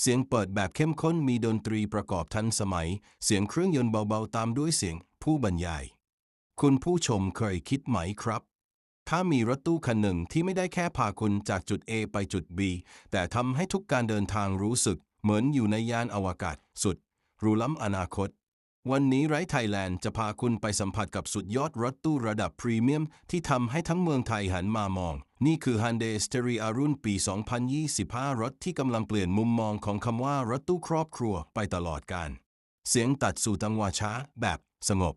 เสียงเปิดแบบเข้มข้นมีดนตรีประกอบทันสมัย เสียงเครื่องยนต์เบาๆตามด้วยเสียงผู้บรรยาย คุณผู้ชมเคยคิดไหมครับ ถ้ามีรถตู้คันหนึ่งที่ไม่ได้แค่พาคุณจากจุด A ไปจุด B แต่ทำให้ทุกการเดินทางรู้สึก เหมือนอยู่ในยานอวกาศสุดรูล้ำอนาคต วันนี้ไรไทยแลนด์จะพาคุณไปสัมผัสกับสุดยอดรถตู้ระดับพรีเมียม ที่ทำให้ทั้งเมืองไทยหันมามอง นี่คือ Hyundai Steria รุ่นปี 2025 รถที่กำลังเปลี่ยนมุมมองของคำว่ารถตู้ครอบครัวไปตลอดกาลเสียงตัดสู่จังหวะช้าแบบสงบ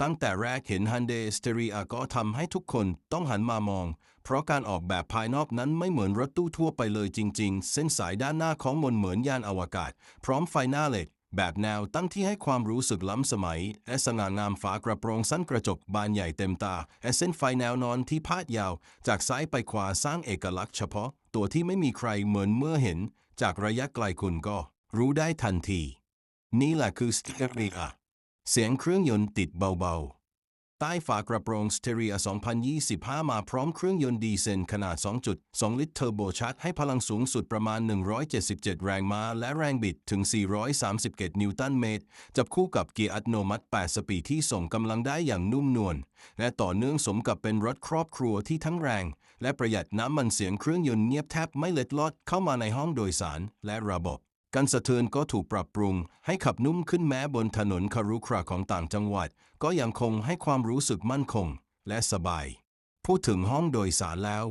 ตั้งแต่แรกเห็น Hyundai Steria ก็ทำให้ทุกคนต้องหันมามอง เพราะการออกแบบภายนอกนั้นไม่เหมือนรถตู้ทั่วไปเลยจริง ๆ เส้นสายด้านหน้าของมนเหมือนยานอวกาศ พร้อมไฟหน้าเหล็ก แบบแนวตั้งที่ให้ความรู้สึกล้ำสมัย และสง่างามฝากระโปรงสั้นกระจกบานใหญ่เต็มตา และเส้นไฟแนวนอนที่พาดยาว จากซ้ายไปขวาสร้างเอกลักษณ์เฉพาะ ตัวที่ไม่มีใครเหมือนเมื่อเห็น จากระยะไกลคุณก็ รู้ได้ทันที นี่แหละคือ Steria เสียงเครื่องยนต์ติดเบาๆ ต้ฝากระโปรง Steria 2025 มาพร้อมเครื่องยนต์ดีเซลขนาด 2.2 ลิตรเทอร์โบชาร์จให้พลังสูงสุดประมาณ 177 แรงม้า และแรงบิดถึง 431นิวตันเมตร จับคู่กับเกียร์อัตโนมัติ 8 สปีดที่ส่งกำลังได้อย่างนุ่มนวล และต่อเนื่องสมกับเป็นรถครอบครัวที่ทั้งแรง และประหยัดน้ำมันเสียงเครื่องยนต์เงียบแทบไม่เล็ดลอดเข้ามาในห้องโดยสารและระบบ การสะเทือนก็ถูกปรับปรุง ให้ขับนุ่มขึ้นแม้บนถนนคารุขระของต่างจังหวัด ก็ยังคงให้ความรู้สึกมั่นคง และสบาย พูดถึงห้องโดยสารแล้ว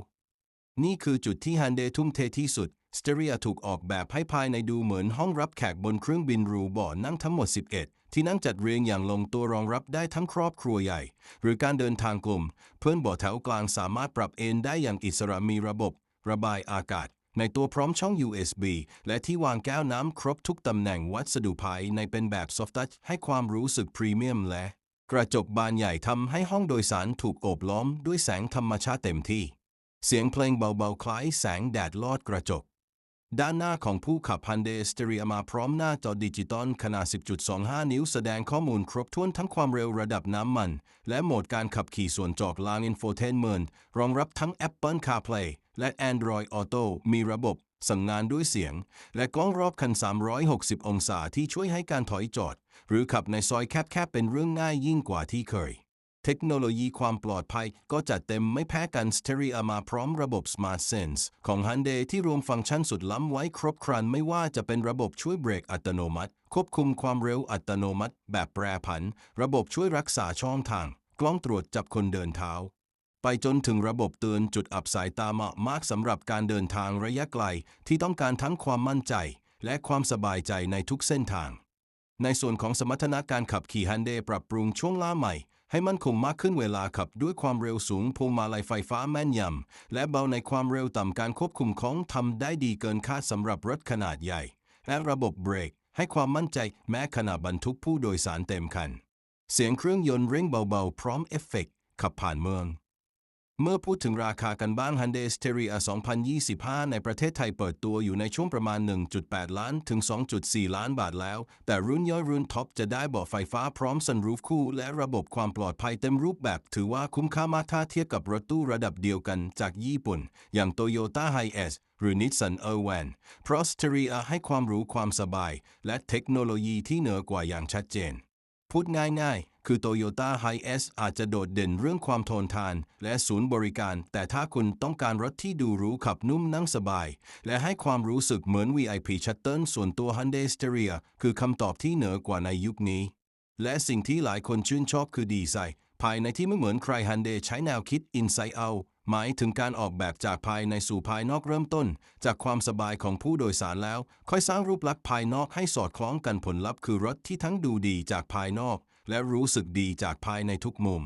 นี่คือจุดที่ฮันเดทุ่มเทที่สุด สเต r รียถูกออกแบบให้ภายในดูเหมือนห้องรับแขกบนเครื่องบินรูบ่อนั่งทั้งหมด 11 ที่นั่งจัดเรียงอย่างลงตัวรองรับได้ทั้งครอบครัวใหญ่ หรือการเดินทางกลุ่ม เพื่อนบ่อแถวกลางสามารถปรับเอนได้อย่างอิสระมีระบบ ระบายอากาศ ในตัวพร้อมช่อง USB และที่วางแก้วน้ำครบทุกตำแหน่งวัสดุภายในเป็นแบบ Soft Touch ให้ความรู้สึกพรีเมียมและ กระจกบานใหญ่ทำให้ห้องโดยสารถูกโอบล้อมด้วยแสงธรรมชาติเต็มที่ เสียงเพลงเบาๆคล้ายแสงแดดลอดกระจก ด้านหน้าของผู้ขับ Hyundai Stereo มาพร้อมหน้าจอดิจิตอลขนาด 10.25 นิ้วแสดงข้อมูลครบถ้วนทั้งความเร็วระดับน้ำมัน และโหมดการขับขี่ส่วนจอกลาง Infotainment รองรับทั้ง Apple CarPlay และ Android Auto มีระบบ สั่งงานด้วยเสียง และกล้องรอบคัน 360 องศาที่ช่วยให้การถอยจอด หรือขับในซอยแคบๆเป็นเรื่องง่ายยิ่งกว่าที่เคย เทคโนโลยีความปลอดภัยก็จัดเต็มไม่แพ้กัน Stereo มาพร้อมระบบ Smart Sense ของ Hyundai ที่รวมฟังก์ชันสุดล้ำไว้ครบครันไม่ว่าจะเป็นระบบช่วยเบรกอัตโนมัติ ควบคุมความเร็วอัตโนมัติ แบบแปรผัน ระบบช่วยรักษาช่องทาง กล้องตรวจจับคนเดินเท้า ไปจนถึงระบบเตือนจุดอับสายตาเหมาะมากสำหรับการเดินทางระยะไกล ที่ต้องการทั้งความมั่นใจ และความสบายใจในทุกเส้นทางในส่วนของสมรรถนะการขับขี่ฮันเดปรับปรุงช่วงล่าใหม่ ให้มั่นคงมากขึ้นเวลาขับด้วยความเร็วสูงพวงมาลัยไฟฟ้าแม่นยำ และเบาในความเร็วต่ำการควบคุมของทำได้ดีเกินคาดสำหรับรถขนาดใหญ่ และระบบเบรก ให้ความมั่นใจแม้ขณะบรรทุกผู้โดยสารเต็มคัน เสียงเครื่องยนต์เร่งเบาๆ พร้อมเอฟเฟกต์ขับผ่านเมือง เมื่อพูดถึงราคากันบ้าง Hyundai Stereo 2025 ในประเทศไทยเปิดตัวอยู่ในช่วงประมาณ 1.8 ล้านถึง 2.4 ล้านบาทแล้ว แต่รุ่นย่อยรุ่นท็อปจะได้เบาะไฟฟ้าพร้อมซันรูฟคู่ และระบบความปลอดภัยเต็มรูปแบบ ถือว่าคุ้มค่ามากถ้าเทียบกับรถตู้ระดับเดียวกันจากญี่ปุ่น อย่าง Toyota Hiace หรือ Nissan Erwan เพราะ Stereo ให้ความหรู้ความสบาย และเทคโนโลยีที่เหนือกว่าอย่างชัดเจน พูดง่ายๆ คือ Toyota Hiace อาจจะโดดเด่นเรื่องความทนทาน และศูนย์บริการ แต่ถ้าคุณต้องการรถที่ดูหรูขับนุ่มนั่งสบาย และให้ความรู้สึกเหมือน VIP Shuttle ส่วนตัว Hyundai Stereo คือคำตอบที่เหนือกว่าในยุคนี้ และสิ่งที่หลายคนชื่นชอบคือดีไซน์ภายในที่ไม่เหมือนใคร Hyundai ใช้แนวคิด Inside Out หมายถึงการออกแบบจากภายในสู่ภายนอกเริ่มต้น จากความสบายของผู้โดยสารแล้ว ค่อยสร้างรูปลักษณ์ภายนอกให้สอดคล้องกันผลลัพธ์คือรถที่ทั้งดูดีจากภายนอก และรู้สึกดีจากภายในทุกมุม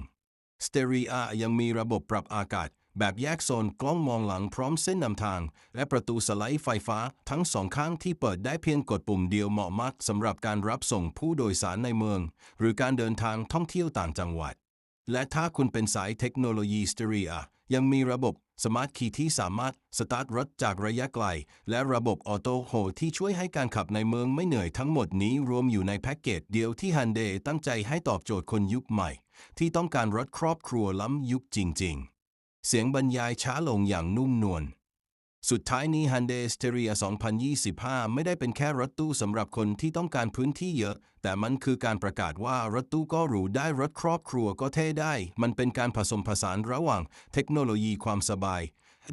Stereo ยังมีระบบปรับอากาศ แบบแยกโซนกล้องมองหลังพร้อมเส้นนำทาง และประตูสไลด์ไฟฟ้าทั้งสองข้างที่เปิดได้เพียงกดปุ่มเดียวเหมาะมากสำหรับการรับส่งผู้โดยสารในเมือง หรือการเดินทางท่องเที่ยวต่างจังหวัด และถ้าคุณเป็นสายเทคโนโลยีสเตรีย ยังมีระบบสมาร์ทคีย์ที่สามารถสตาร์ทรถจากระยะไกล และระบบออโต้โฮที่ช่วยให้การขับในเมืองไม่เหนื่อยทั้งหมดนี้รวมอยู่ในแพ็กเกจเดียวที่ฮันเดตั้งใจให้ตอบโจทย์คนยุคใหม่ ที่ต้องการรถครอบครัวล้ำยุคจริง ๆ เสียงบรรยายช้าลงอย่างนุ่มนวล สุดท้ายนี้ Hyundai Steria 2025 ไม่ได้เป็นแค่รถตู้สำหรับคนที่ต้องการพื้นที่เยอะ แต่มันคือการประกาศว่ารถตู้ก็หรูได้รถครอบครัวก็เท่ได้ มันเป็นการผสมผสานระหว่างเทคโนโลยีความสบาย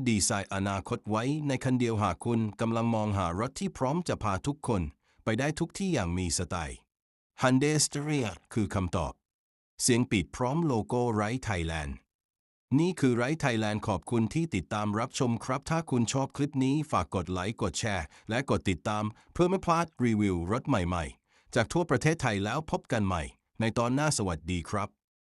ดีไซน์อนาคตไว้ในคันเดียวหากคุณกำลังมองหารถที่พร้อมจะพาทุกคน ไปได้ทุกที่อย่างมีสไตล์ Hyundai Steria คือคำตอบ เสียงปิดพร้อมโลโก้ไรไทยแลนด์ นี่คือไรไทยแลนด์ขอบคุณที่ติดตามรับชมครับ ถ้าคุณชอบคลิปนี้ฝากกดไลค์กดแชร์ และกดติดตาม เพื่อไม่พลาดรีวิวรถใหม่ๆ จากทั่วประเทศไทยแล้วพบกันใหม่ ในตอนหน้าสวัสดีครับ